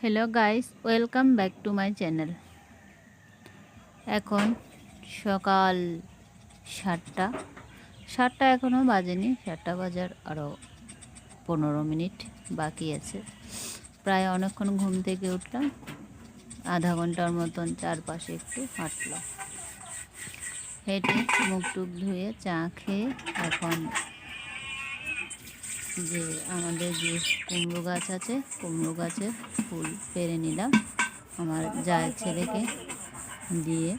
Hello guys welcome back to my channel এখন সকাল সাতটা। সাতটা এখনও বাজেনি। সাতটা বাজার আরও পনেরো মিনিট বাকি আছে। প্রায় অনেকক্ষণ ঘুম থেকে উঠলাম। আধা ঘণ্টার মতন চারপাশে একটু হাঁটলাম। হেঁটে মুখ টুক ধুয়ে চা খেয়ে এখন যে আমাদের যে কুমড়ো গাছ আছে, কুমড়ো গাছের ফুল পেরে নিলাম আমার জায়ের ছেলেকে দিয়ে।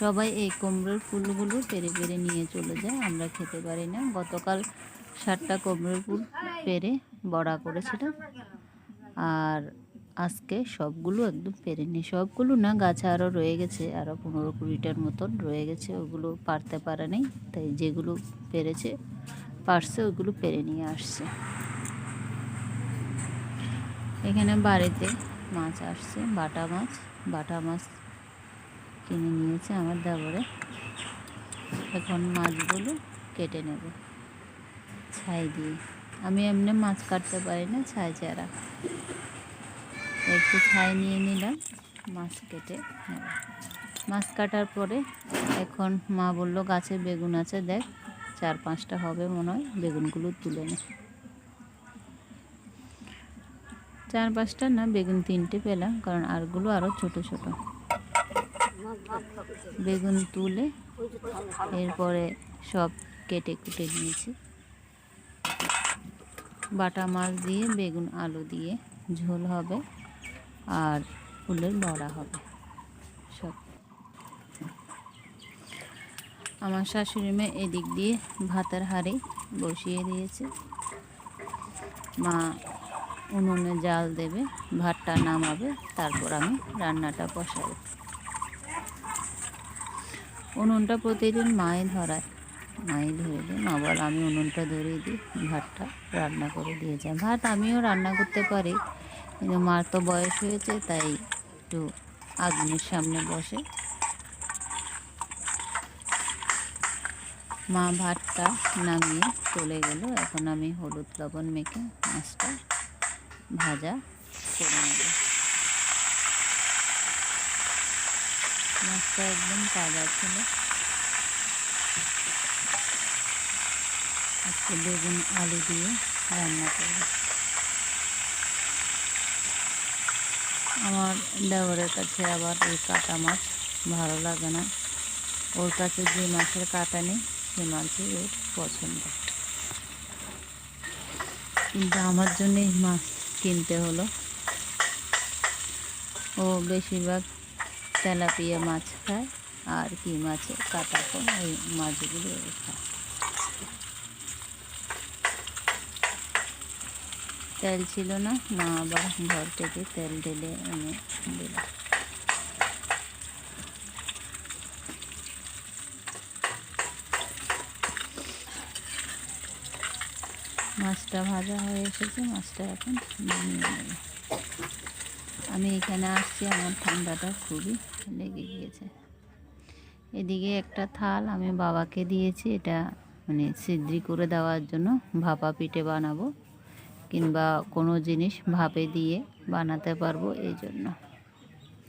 সবাই এই কুমড়োর ফুলগুলো পেরে পেরে নিয়ে চলে যায়, আমরা খেতে পারি না। গতকাল ষাটটা কুমড়োর ফুল পেরে বড়া করেছিলাম। আর আজকে সবগুলো একদম পেরে নি। সবগুলো না, গাছে আরও রয়ে গেছে আরও পনেরো কুড়িটার মতন রয়ে গেছে। ওগুলো পারতে পারে নেই, তাই যেগুলো পেরেছে পারছে ওগুলো পেরে নিয়ে আসছে। এখানে বাড়িতে মাছ আসছে, বাটা মাছ বাটা মাছ কিনে নিয়েছে আমার দেবরে। এখন মাছগুলো কেটে নেব। ছাই দিয়ে। আমি এমনি মাছ কাটতে পারি না, ছাই চারা। একটু ছাই নিয়ে নিলাম, মাছ কেটে নেব। মাছ কাটার পরে এখন মা বলল, গাছে বেগুন আছে, দেখ। চার পাঁচটা হবে মনে হয়, বেগুনগুলো তুলে নে। চার পাঁচটা না, বেগুন তিনটে পেলাম, কারণ আরগুলো আরও ছোট ছোট। বেগুন তুলে এরপরে সব কেটে কুটে নিয়েছি। বাটা মাছ দিয়ে, বেগুন আলু দিয়ে ঝোল হবে, আর ফুলের বড়া হবে সব আমার শাশুড়ি মেয়ে এদিক দিয়ে ভাতের হাঁড়ি বসিয়ে দিয়েছে। মা উনুনে জাল দেবে, ভাতটা নামাবে, তারপর আমি রান্নাটা বসাবো। উনুনটা প্রতিদিন মাই ধরায়। মাই ধরে দিই মা বল, আমি উনুনটা ধরিয়ে দিই, ভাতটা রান্না করে দিয়ে যায় ভাত আমিও রান্না করতে পারি, কিন্তু মার তো বয়স হয়েছে, তাই একটু আগুনের সামনে বসে। মা ভাতটা নামিয়ে চলে গেল। এখন আমি হলুদ লবণ মেখে মাছটা ভাজা করে নেব। মাছটা একদম তাজা ছিল। আজকে বেগুন, আলু দিয়ে রান্না করব। আমার দেওয়ারের কাছে আবার এই কাটা মাছ ভালো লাগে না। ওর কাছে যে মাছের কাটা নেই। মাছই ওর পছন্দ। কিন্তু আমার জন্যই মাছ কিনতে হলো। ও বেশিরভাগ তেলাপিয়া মাছ খায় আর কি মাছে কাটা কম ওই মাছগুলো খায়। তেল ছিল না, মা আবার ঘর থেকে তেল ঢেলে এনে দিল। মাছটা ভাজা হয়ে এসেছে, মাছটা এখন নামিয়ে আমি এখানে আসছি, আমার ঠান্ডাটা খুবই লেগে গিয়েছে। এদিকে একটা থাল আমি বাবাকে দিয়েছি, এটা মানে সিদ্রি করে দেওয়ার জন্য ভাপা পিঠে বানাবো কিংবা কোনো জিনিস ভাপে দিয়ে বানাতে পারব এই জন্য।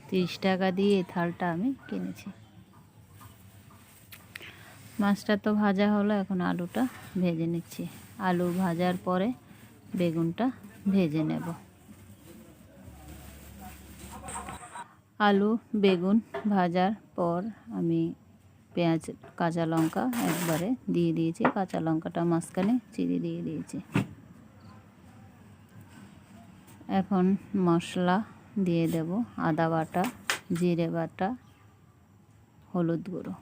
তিরিশ টাকা দিয়ে এই থালটা আমি কিনেছি। মাছটা তো ভাজা হলো, এখন আলুটা ভেজে নিচ্ছি। আলু ভাজার পরে বেগুনটা ভেজে নেব। আলু, বেগুন ভাজার পর আমি পেঁয়াজ, কাঁচা লঙ্কা একবারে দিয়ে দিয়েছি। কাঁচা লঙ্কাটা মাঝখানে চিড়ে দিয়ে দিয়েছি। এখন মশলা দিয়ে দেব আদা বাটা, জিরে বাটা, হলুদ গুঁড়ো।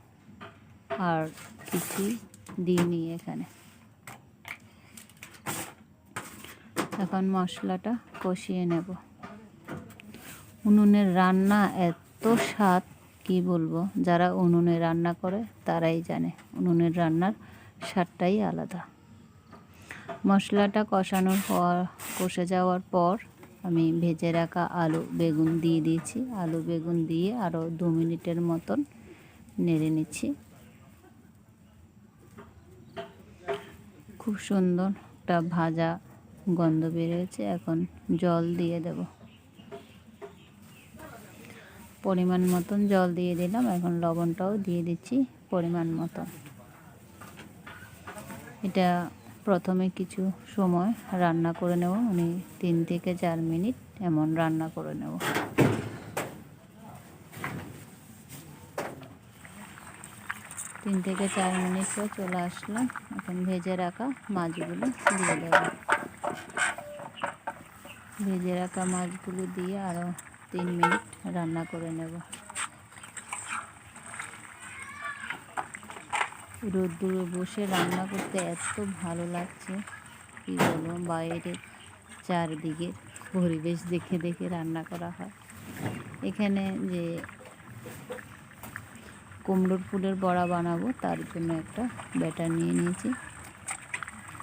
আর কিছু দিইনি এখানে। এখন মশলাটা কষিয়ে নেব। উনুনের রান্না এত স্বাদ, কি বলব? যারা উনুনে রান্না করে, তারাই জানে উনুনের রান্নার স্বাদটাই আলাদা। মশলাটা কষানোর পর, কষে যাওয়ার পর আমি ভেজে রাখা আলু বেগুন দিয়ে দিয়েছি। আলু বেগুন দিয়ে আরও দু মিনিটের মতন নেড়ে নিচ্ছি। খুব সুন্দর একটা ভাজা গন্ধ বেরোয়েছে, এখন জল দিয়ে দেব। পরিমাণ মতন জল দিয়ে দিলাম, এখন লবণটাও দিয়ে দিচ্ছি পরিমাণ মতন। এটা প্রথমে কিছু সময় রান্না করে নেব মানে তিন থেকে চার মিনিট এমন রান্না করে নেব। তিন থেকে চার মিনিট পর চলে আসলাম, এখন ভেজে রাখা মাছগুলো দিয়ে দেব। ভেজে রাখা মাছগুলো দিয়ে আরও তিন মিনিট রান্না করে নেব। রোদ্দুরে বসে রান্না করতে এত ভালো লাগছে, কী বলব? বাইরে চারদিকে পরিবেশ দেখে দেখে রান্না করা হয়। এখানে যে কুমড়োর ফুলের বড়া বানাবো, তার জন্য একটা ব্যাটার নিয়ে নিয়েছি।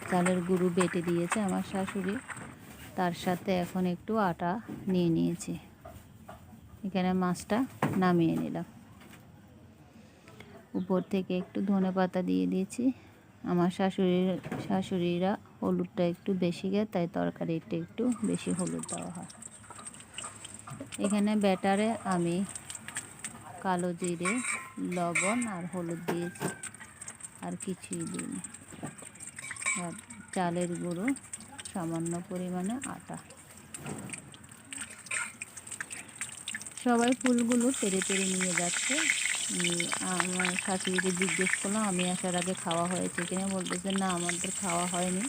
চালের গুঁড়ো বেটে দিয়েছে আমার শাশুড়ি। তার সাথে এখন একটু আটা নিয়ে নিয়েছি। এখানে মাছটা নামিয়ে নিলাম। উপর থেকে একটু ধনে পাতা দিয়ে দিয়েছি। আমার শাশুড়ির, শাশুড়িরা হলুদটা একটু বেশি গে তাই তরকারিটা একটু বেশি হলুদ দেওয়া হয়। এখানে ব্যাটারে আমি কালো জিরে, লবণ আর হলুদ দিয়েছি। আর কিছুই দিইনি। আর চালের গুঁড়ো সামান্য পরিমাণে আটা। সবাই ফুলগুলো তেড়ে তেড়ে নিয়ে যাচ্ছে। আমার শাশুড়িকে জিজ্ঞেস করলাম, আমি আসার আগে খাওয়া হয়েছে কিনা বলতেছে, না, আমাদের খাওয়া হয়নি।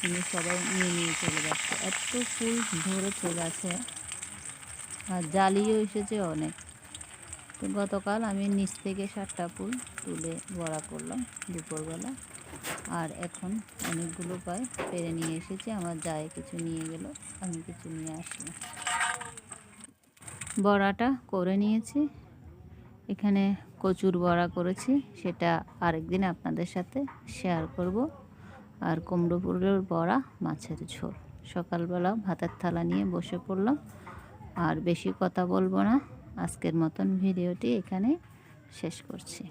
তিনি সবাই নিয়ে নিয়ে চলে যাচ্ছে। এত ফুল ধরেছে গাছে আর জালিও এসেছে অনেক। তো গতকাল আমি নিচ থেকে সাতটা ফুল তুলে বড়া করলাম দুপুরবেলা। আর এখন অনেকগুলো পায় পেরে নিয়ে এসেছি, আমার যায় কিছু নিয়ে গেল, আমি কিছু নিয়ে আসলাম বড়াটা করে নিয়েছি, এখানে কচুর বড়া করেছি, সেটা আরেকদিন আপনাদের সাথে শেয়ার করব। আর কুমড়ো বড়া, মাছের ঝোল। সকালবেলা ভাতের থালা নিয়ে বসে পড়লাম, আর বেশি কথা বলব না। আজকের মতন ভিডিওটি এখানে শেষ করছি।